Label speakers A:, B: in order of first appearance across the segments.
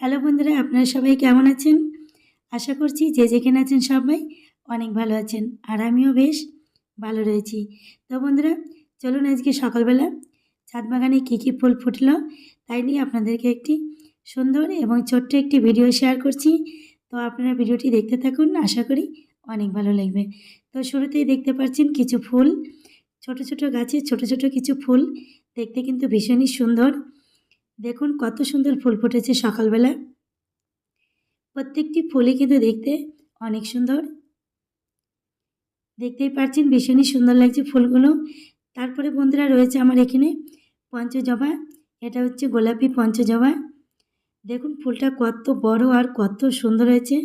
A: Hello বন্ধুরা, আপনারা সবাই কেমন আছেন? আশা করছি যে যেখানে আছেন সবাই অনেক ভালো আছেন, আর আমিও বেশ ভালো রয়েছি। তো বন্ধুরা, চলুন আজকে সকালবেলা ছাদ বাগানে কী কী ফুল ফুটলো তাই নিয়ে আপনাদেরকে একটি সুন্দর এবং ছোট্ট একটি ভিডিও শেয়ার করছি। তো আপনারা ভিডিওটি দেখতে থাকুন, আশা করি অনেক ভালো লাগবে। তো শুরুতেই দেখতে পাচ্ছেন কিছু ফুল, ছোট ছোট গাছে ছোট ছোট কিছু ফুল, দেখতে কিন্তু ভীষণই সুন্দর। দেখুন কত সুন্দর ফুল ফুটেছে সকালবেলা। প্রত্যেকটি ফুলই কিন্তু দেখতে অনেক সুন্দর। দেখতেই পাচ্ছেন ভীষণই সুন্দর লাগছে ফুলগুলো। তারপরে বন্ধুরা রয়েছে আমার এখানে পঞ্চজবা। এটা হচ্ছে গোলাপি পঞ্চজবা। দেখুন ফুলটা কত বড় আর কত সুন্দর হয়েছে।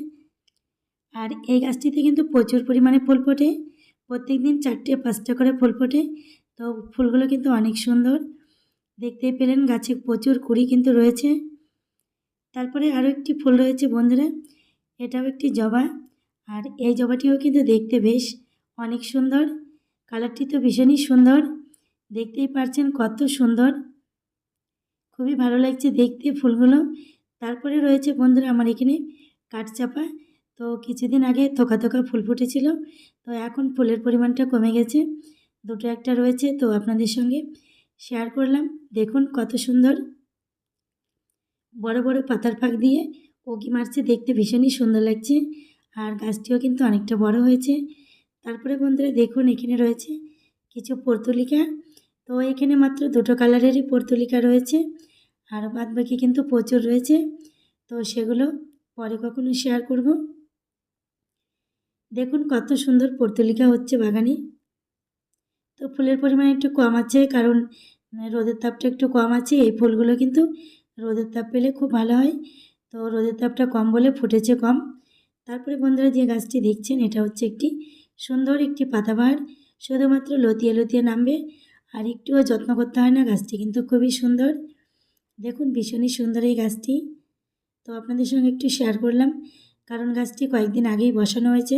A: আর এই গাছটিতে কিন্তু প্রচুর পরিমাণে ফুল ফোটে। প্রত্যেক দিন চারটে পাঁচটা করে ফুল ফোটে। তো ফুলগুলো কিন্তু অনেক সুন্দর। দেখতেই পেলেন গাছে প্রচুর কুড়ি কিন্তু রয়েছে। তারপরে আরও একটি ফুল রয়েছে বন্ধুরা, এটাও একটি জবা। আর এই জবাটিও কিন্তু দেখতে বেশ অনেক সুন্দর, কালারটি তো ভীষণই সুন্দর। দেখতেই পারছেন কত সুন্দর। খুবই ভালো লাগছে দেখতে ফুলগুলো। তারপরে রয়েছে বন্ধুরা আমার এখানে কাঠচাপা। তো কিছুদিন আগে থোকা থোকা ফুল ফুটেছিল, তো এখন ফুলের পরিমাণটা কমে গেছে। দুটো একটা রয়েছে তো আপনাদের সঙ্গে শেয়ার করলাম। দেখুন কত সুন্দর। বড় বড় পাতার ফাঁক দিয়ে ওকি মারছে, দেখতে ভীষণই সুন্দর লাগছে। আর গাছটিও কিন্তু অনেকটা বড় হয়েছে। তারপরে বন্ধুরা দেখুন এখানে রয়েছে কিছু পর্তুলিকা। তো এখানে মাত্র দুটো কালারেরই পর্তুলিকা রয়েছে। আর বাদ বাকি কিন্তু প্রচুর রয়েছে। তো সেগুলো পরে কখনো শেয়ার করব। দেখুন কত সুন্দর পর্তুলিকা হচ্ছে বাগানে। তো ফুলের পরিমাণ একটু কম আছে, কারণ রোদের তাপটা একটু কম আছে, এই ফুলগুলো কিন্তু রোদের তাপ পেলে খুব ভালো হয়। তো রোদের তাপটা কম বলে ফুটেছে কম। তারপরে বন্ধুরা যে গাছটি দেখছেন, এটা হচ্ছে একটি সুন্দর একটি পাতাবাহার। শুধুমাত্র লতিয়ে লতিয়ে নামবে আর একটুও যত্ন করতে হয় না, গাছটি কিন্তু খুবই সুন্দর। দেখুন, ভীষণই সুন্দর এই গাছটি। তো আপনাদের সঙ্গে একটু শেয়ার করলাম, কারণ গাছটি কয়েকদিন আগেই বসানো হয়েছে।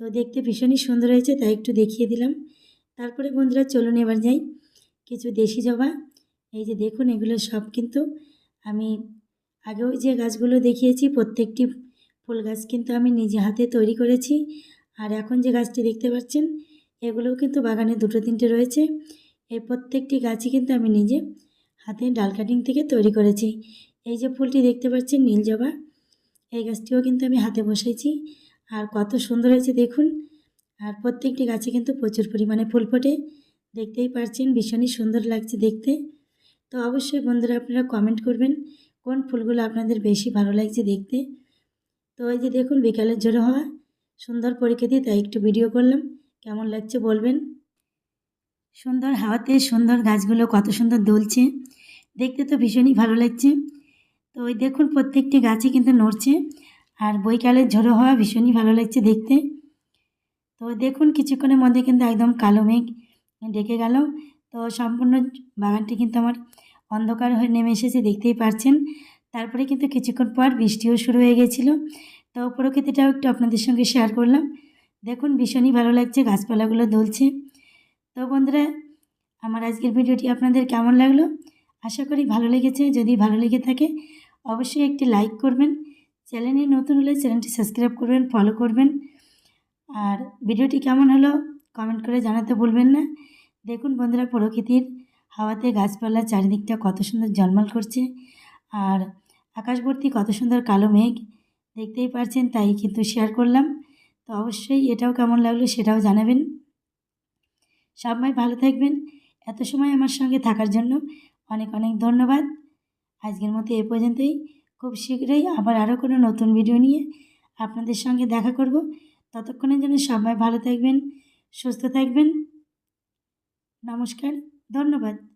A: তো দেখতে ভীষণই সুন্দর হয়েছে, তাই একটু দেখিয়ে দিলাম। তারপরে বন্ধুরা চলুন এবার যাই। কিছু দেশি জবা, এই যে দেখুন এগুলো সব কিন্তু আমি আগেও যে গাছগুলো দেখিয়েছি, প্রত্যেকটি ফুল গাছ কিন্তু আমি নিজে হাতে তৈরি করেছি। আর এখন যে গাছটি দেখতে পাচ্ছেন, এগুলোও কিন্তু বাগানে দুটো তিনটে রয়েছে। এই প্রত্যেকটি গাছই কিন্তু আমি নিজে হাতে ডাল কাটিং থেকে তৈরি করেছি। এই যে ফুলটি দেখতে পাচ্ছেন, নীল জবা, এই গাছটিও কিন্তু আমি হাতে বসেছি আর কত সুন্দর হয়েছে দেখুন আর প্রত্যেকটি গাছে কিন্তু প্রচুর পরিমাণে ফুল ফোটে। দেখতেই পারছেন, ভীষণই সুন্দর লাগছে দেখতে। তো অবশ্যই বন্ধুরা আপনারা কমেন্ট করবেন, কোন ফুলগুলো আপনাদের বেশি ভালো লাগছে দেখতে। তো এই যে দেখুন, বিকালের জোরে হওয়া, সুন্দর পরীক্ষা দিয়ে তাই একটু ভিডিও করলাম। কেমন লাগছে বলবেন? সুন্দর হাওয়াতে সুন্দর গাছগুলো কত সুন্দর দুলছে। দেখতে তো ভীষণই ভালো লাগছে। তো ওই দেখুন, প্রত্যেকটি গাছই কিন্তু নড়ছে। আর বৈকালের ঝোড়ো হওয়া ভীষণই ভালো লাগছে দেখতে। তো দেখুন, কিছুক্ষণের মধ্যে কিন্তু একদম কালো মেঘ ডেকে গেল। তো সম্পূর্ণ বাগানটি কিন্তু আমার অন্ধকার হয়ে নেমে এসেছে, দেখতেই পারছেন। তারপরে কিন্তু কিছুক্ষণ পর বৃষ্টিও শুরু হয়ে গেছিল। তো প্রকৃতিটাও একটু আপনাদের সঙ্গে শেয়ার করলাম। দেখুন, ভীষণই ভালো লাগছে, গাছপালাগুলো দুলছে। তো বন্ধুরা, আমার আজকের ভিডিওটি আপনাদের কেমন লাগল? আশা করি ভালো লেগেছে। যদি ভালো লেগে থাকে, অবশ্যই একটি লাইক করবেন। চ্যানেলে নতুন হলে চ্যানেলটি সাবস্ক্রাইব করবেন ফলো করবেন। আর ভিডিওটি কেমন হলো কমেন্ট করে জানাতে ভুলবেন না। দেখুন বন্ধুরা, প্রকৃতির হাওয়াতে গাছপালা চারিদিকটা কত সুন্দর জলমাল করছে আর আকাশবর্তী কত সুন্দর কালো মেঘ, দেখতেই পারছেন, তাই কিন্তু শেয়ার করলাম। তো অবশ্যই এটাও কেমন লাগল সেটাও জানাবেন। সবাই ভালো থাকবেন। এত সময় আমার সঙ্গে থাকার জন্য অনেক অনেক ধন্যবাদ। আজকের মতো এ পর্যন্তই। খুব শীঘ্রই আবার আরও কোনো নতুন ভিডিও নিয়ে আপনাদের সঙ্গে দেখা করব। ততক্ষণের যেন সবাই ভালো থাকবেন সুস্থ থাকবেন। নমস্কার ধন্যবাদ।